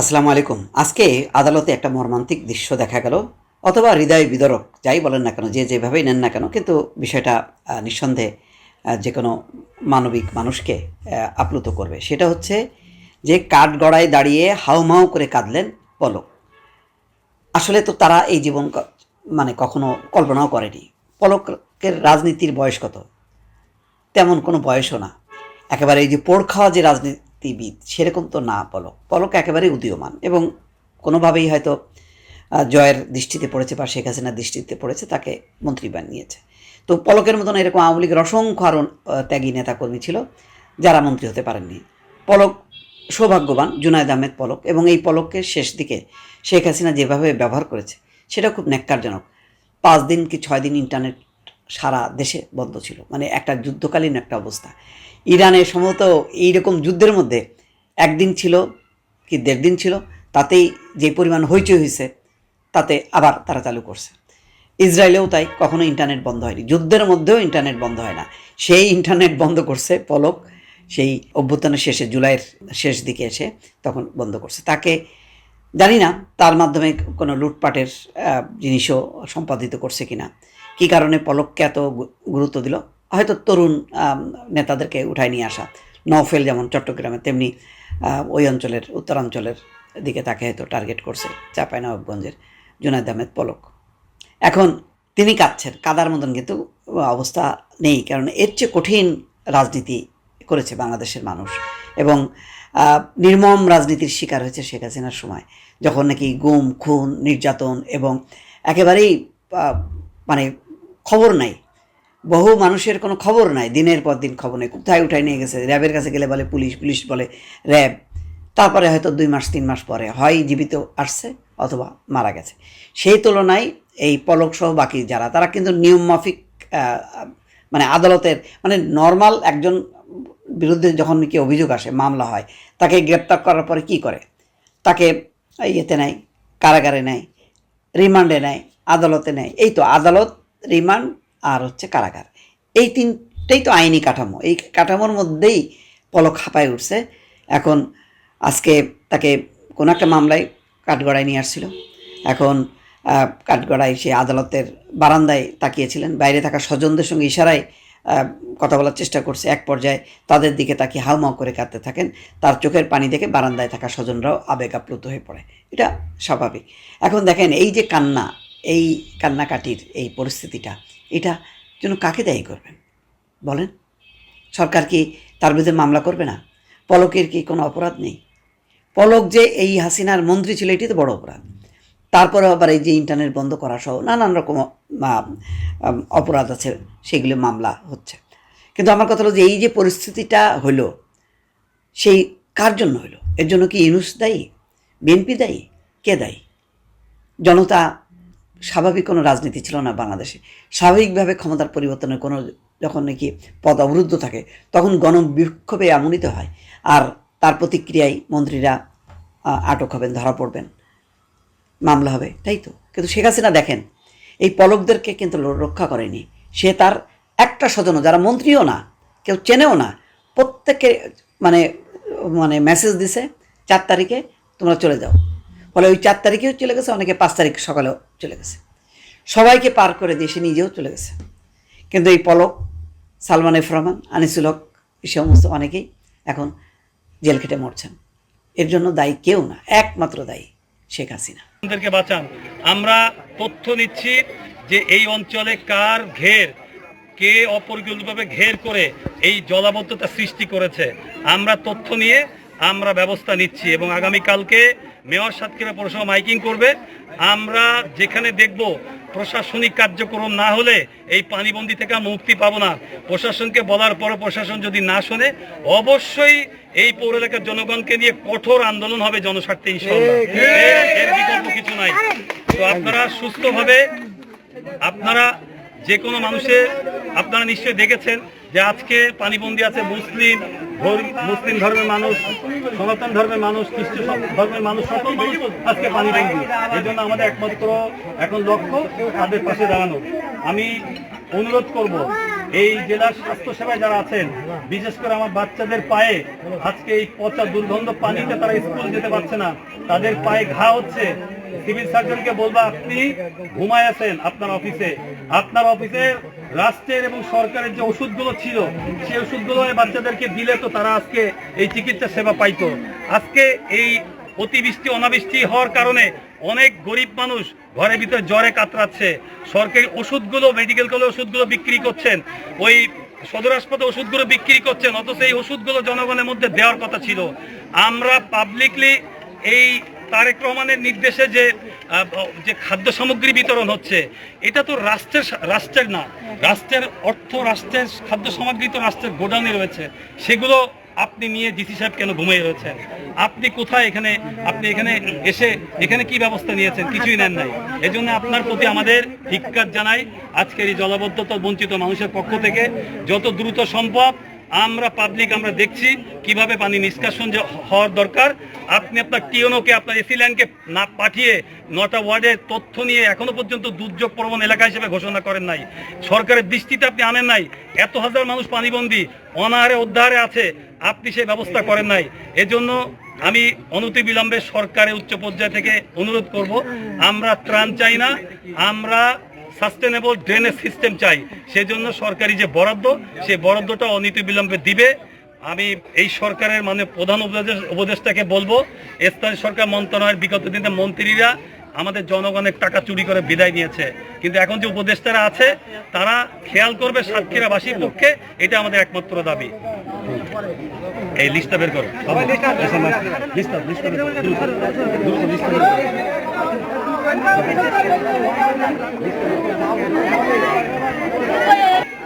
আসসালামু আলাইকুম। আজকে আদালতে একটা মর্মান্তিক দৃশ্য দেখা গেল, অথবা হৃদয় বিদরক, যাই বলেন না কেন, যে যেভাবেই নেন না কেন, কিন্তু বিষয়টা নিঃসন্দেহে যে কোনো মানবিক মানুষকে আপ্লুত করবে। সেটা হচ্ছে যে কাঠগড়ায় দাঁড়িয়ে হাউমাউ করে কাঁদলেন পলক। আসলে তো তারা এই জীবন মানে কখনো কল্পনাও করেনি। পলকের রাজনীতির বয়স কত? তেমন কোনো বয়সও না। একেবারে এই যে পোড় খাওয়া যে রাজনীতিবিদ, সেরকম তো না পলক। পলক একেবারে উদীয়মান এবং কোনোভাবেই হয়তো জয়ের দৃষ্টিতে পড়েছে বা শেখ হাসিনার দৃষ্টিতে পড়েছে, তাকে মন্ত্রী বানিয়েছে। তো পলকের মতন এরকম আওয়ামী লীগের অসংখ্য আরও ত্যাগী নেতাকর্মী ছিল, যারা মন্ত্রী হতে পারেননি। পলক সৌভাগ্যবান, জুনায়দ আহমেদ পলক এবং এই পলককে শেষ দিকে শেখ হাসিনা যেভাবে ব্যবহার করেছে, সেটা খুব ন্যাক্কারজনক। পাঁচ দিন কি ছয় দিন ইন্টারনেট সারা দেশে বন্ধ ছিল মানে একটা যুদ্ধকালীন একটা অবস্থা। ইরানে সম্ভবত এইরকম যুদ্ধের মধ্যে একদিন ছিল কি দেড় দিন ছিল, তাতেই যে পরিমাণ হইচই হয়েছে তাতে আবার তারা চালু করছে। ইসরায়েলেও তাই কখনো ইন্টারনেট বন্ধ হয়নি। যুদ্ধের মধ্যেও ইন্টারনেট বন্ধ হয় না। সেই ইন্টারনেট বন্ধ করছে পলক, সেই অভ্যুত্থানের শেষে, জুলাইয়ের শেষ দিকে এসে তখন বন্ধ করছে। তাকে জানি না তার মাধ্যমে কোনো লুটপাটের জিনিসও সম্পাদিত করছে কিনা। কী কারণে পলককে এত গুরুত্ব দিল? হয়তো তরুণ নেতাদেরকে উঠায় নিয়ে আসা। নওফেল যেমন চট্টগ্রামে, তেমনি ওই অঞ্চলের, উত্তরাঞ্চলের দিকে তাকে হয়তো টার্গেট করছে, চাঁপাইনবাবগঞ্জের জুনায়দ আহমেদ পলক। এখন তিনি কাঁদছেন, কাদার মতন কিন্তু অবস্থা নেই, কারণ এর চেয়ে কঠিন রাজনীতি করেছে বাংলাদেশের মানুষ। এবং নির্মম রাজনীতির শিকার হয়েছে শেখ হাসিনার সময়, যখন নাকি গুম, খুন, নির্যাতন এবং একেবারেই মানে খবর নাই বহু মানুষের কোনো খবর নাই, দিনের পর দিন খবর নেই। কোথায় উঠায় নিয়ে গেছে? র্যাবের কাছে গেলে বলে পুলিশ পুলিশ বলে, র্যাব, তারপরে হয়তো দুই মাস, তিন মাস পরে হয়, জীবিত আসছে অথবা মারা গেছে। সেই তুলনায় এই পলক সহ বাকি যারা, তারা কিন্তু নিয়ম মাফিক মানে আদালতের মানে নর্মাল একজন বিরুদ্ধে যখন কি অভিযোগ আসে, মামলা হয়, তাকে গ্রেপ্তার করার পরে কি করে? তাকে ইয়েতে নেয়, কারাগারে নেয়, রিমান্ডে নেয়, আদালতে নেয়। এই তো আদালত রিমান্ড আর হচ্ছে কারাগার। এই তিনটেই তো আইনি কাঠামো। এই কাঠামোর মধ্যেই পলক হাঁপায় উঠছে। এখন আজকে তাকে কোনো একটা মামলায় কাঠগড়ায় নিয়ে আসছিল। এখন কাঠগড়ায় সে আদালতের বারান্দায় তাকিয়েছিলেন। বাইরে থাকা স্বজনদের সঙ্গে ইশারায় কথা বলার চেষ্টা করছে এক পর্যায়ে। তাদের দিকে তাকিয়ে হাউমাউ করে কাঁদতে থাকেন। তার চোখের পানি দেখে বারান্দায় থাকা স্বজনরাও আবেগ আপ্লুত হয়ে পড়ে। এটা স্বাভাবিক। এখন দেখেন, এই যে কান্না, এই কান্নাকাটির এই পরিস্থিতিটা এটা যেন কাকে দায়ী করবেন? বলেন। সরকার কি তার বিরুদ্ধে মামলা করবে না? পলকের কি কোনো অপরাধ নেই? পলক যে এই হাসিনার মন্ত্রী ছিল, এটি তো বড় অপরাধ। তারপরে আবার এই যে ইন্টারনেট বন্ধ করা সহ নানান রকম অপরাধ আছে, সেগুলো মামলা হচ্ছে। কিন্তু আমার কথা হলো যে এই যে পরিস্থিতিটা হলো, সেই কার জন্য হলো? এর জন্য কি ইউনুস দায়ী? বিএনপি দায়ী? কে দায়ী? জনতা স্বাভাবিক কোনো রাজনীতি ছিল না বাংলাদেশে। স্বাভাবিকভাবে ক্ষমতার পরিবর্তনের কোনো যখন নাকি পদ অবরুদ্ধ থাকে, তখন গণবিক্ষোভে আমনিত হয় আর তার প্রতিক্রিয়ায় মন্ত্রীরা আটক হবেন, ধরা পড়বেন। মামলা হবে, তাই তো? কিন্তু শেখ হাসিনা দেখেন, এই পলকদেরকে কিন্তু রক্ষা করেনি। সে তার একটা স্বজন যারা মন্ত্রীও না, কেউ চেনেও না, প্রত্যেকে মানে মানে মেসেজ দিছে, চার তারিখে তোমরা চলে যাও। ফলে ওই চার তারিখেও চলে গেছে, অনেকে পাঁচ তারিখ সকালেও চলে গেছে। সবাইকে পার করে দিয়ে সে নিজেও চলে গেছে। কিন্তু এই পলক, সালমান এফ রহমান, আনিসুল হক, এই সমস্ত অনেকেই এখন জেল খেটে মরছেন। এর জন্য দায়ী কেউ না, একমাত্র দায়ী শেখ হাসিনা। আমাদেরকে বাঁচান। আমরা তথ্য নিচ্ছি যে এই অঞ্চলে কার ঘের, কে অপরিকল্পিতভাবে ঘের করে এই জলাবদ্ধতা সৃষ্টি করেছে। আমরা তথ্য নিয়ে আমরা ব্যবস্থা নিচ্ছি এবং আগামীকালকে মেয়র সাতক্ষীরা পৌরসভা মাইকিং করবে। আমরা যেখানে দেখব প্রশাসনিক কার্যক্রম না হলে এই পানিবন্দি থেকে মুক্তি পাবো না। প্রশাসনকে বলার পরে প্রশাসন যদি না শোনে অবশ্যই এই পৌর এলাকার জনগণকে নিয়ে কঠোর আন্দোলন হবে জনস্বার্থে এর বিকল্প কিছু নাই। তো আপনারা সুস্থভাবে আপনারা যে কোনো মানুষের আপনারা নিশ্চয়ই দেখেছেন যে আজকে পানিবন্দি আছে, মুসলিম মুসলিম ধর্মের মানুষ, সনাতন ধর্মের মানুষ, খ্রিস্ট ধর্মের মানুষ, সকল মানুষ আজকে পানিবন্দি এই জন্য আমাদের একমাত্র এখন লক্ষ্য তাদের পাশে দাঁড়ানো। আমি অনুরোধ করব, এই জেলার স্বাস্থ্যসেবায় যারা আছেন, বিশেষ করে আমার বাচ্চাদের পায়ে, আজকে এই পচা দুর্গন্ধ পানিতে তারা স্কুল যেতে পারছে না, তাদের পায়ে ঘা হচ্ছে সিভিল সার্জনকে বলব, আপনি ঘুমায় আছেন আপনার অফিসে। আপনার অফিসে রাষ্ট্রের এবং সরকারের যে ওষুধগুলো ছিল, সেই ওষুধগুলো বাচ্চাদেরকে দিলে তো তারা আজকে এই চিকিৎসা সেবা পাইতো। আজকে এই অতিবৃষ্টি, অনাবৃষ্টি হওয়ার কারণে অনেক গরিব মানুষ ঘরের ভিতরে জ্বরে কাতরাচ্ছে। সরকারি ওষুধগুলো মেডিকেল কলেজ ওষুধগুলো বিক্রি করছেন। ওই সদর হাসপাতালে ওষুধগুলো বিক্রি করছেন, অথচ এই ওষুধগুলো জনগণের মধ্যে দেওয়ার কথা ছিল। আমরা পাবলিকলি এই তারেক রহমানের নির্দেশে যে যে খাদ্য সামগ্রী বিতরণ হচ্ছে, এটা তো রাষ্ট্রের রাষ্ট্রের না। রাষ্ট্রের অর্থ, রাষ্ট্রের খাদ্য সামগ্রী তো রাষ্ট্রের গোডাউনে রয়েছে। সেগুলো আপনি নিয়ে ডিসি সাহেব কেন ঘুমিয়ে রয়েছেন? আপনি কোথায় এখানে, আপনি এখানে এসে এখানে কি ব্যবস্থা নিয়েছেন? কিছুই নেন নাই। এজন্য আপনার প্রতি আমাদের ধিক্কার জানাই। আজকের এই জলাবদ্ধতা বঞ্চিত মানুষের পক্ষ থেকে যত দ্রুত সম্ভব আমরা পাবলিক আমরা দেখছি কীভাবে পানি নিষ্কাশন যে হওয়ার দরকার। আপনি আপনার টিওনোকে আপনার এসিল্যান্ডকে না পাঠিয়ে নটা ওয়ার্ডের তথ্য নিয়ে এখনও পর্যন্ত দুর্যোগ প্রবণ এলাকা হিসেবে ঘোষণা করেন নাই। সরকারের দৃষ্টিতে আপনি আনেন নাই। এত হাজার মানুষ পানিবন্দী অনাহারে উদ্ধারে আছে, আপনি সেই ব্যবস্থা করেন নাই। এজন্য আমি অনতি বিলম্বে সরকারের উচ্চ পর্যায় থেকে অনুরোধ করব, আমরা ত্রাণ চাই না, আমরা সাস্টেনেবল ড্রেনেজ সিস্টেম চাই সেজন্য সরকারি যে বরাদ্দ সেই বরাদ্দটা অনীতি অনীতিবিলম্বে দিবে আমি এই সরকারের মানে প্রধান উপদেশ উপদেষ্টাকে বলব স্থানীয় সরকার মন্ত্রণালয়ের বিগত দিনে মন্ত্রীরা আমাদের জনগণের টাকা চুরি করে বিদায় নিয়েছে কিন্তু এখন যে উপদেষ্টারা আছে তারা খেয়াল করবে সাতক্ষীরাবাসীর পক্ষে এটা আমাদের একমাত্র দাবি এই লিস্টটা বের করো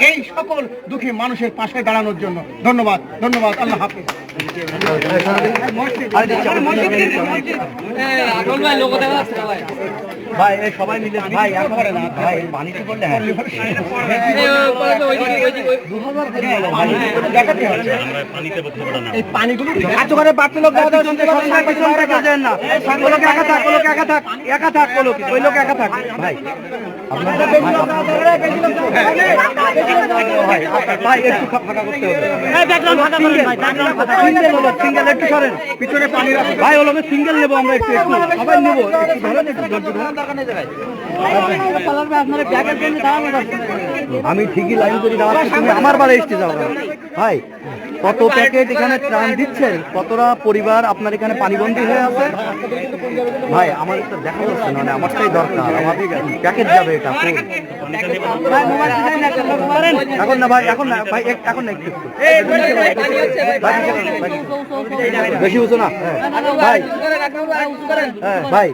এই সকল দুঃখী মানুষের পাশে দাঁড়ানোর জন্য ধন্যবাদ ধন্যবাদ আল্লাহ হাফিজ। ভাই এই সবাই মিলে ভাই একেবারে না ভাই পানিতে করলে হ্যাঁ। পানিতে না। এই পানিগুলো এত করে বাড়তি লোক দাও দাও শুনতে পাচ্ছেন না। লোক একা থাক লোক একা থাক একা থাক লোক ওই লোক একা থাক। ভাই ভাই একটু ফাঁকা করতে হবে। সিঙ্গেল একটু সরেন। পিছনে পানি রাখো ভাই ওগুলো সিঙ্গেল নেব আমরা একটু একটু। সবাই নেব। একটু ধরেন একটু। আমি ঠিকই লাইন করে তুমি আমার বারে এসতে যাও ভাই কত প্যাকেট এখানে ত্রাণ দিচ্ছেন? কতটা পরিবার আপনার এখানে পানিবন্দী হয়ে আছে? ভাই আমার এটা দেখা যাচ্ছে না মানে আমারটাই দরকার। আমার প্যাকেট যাবে এটা এখন না ভাই এখন না ভাই এখন না একটু। একটু। ভাই, বেশি উঁচু না? ভাই হ্যাঁ ভাই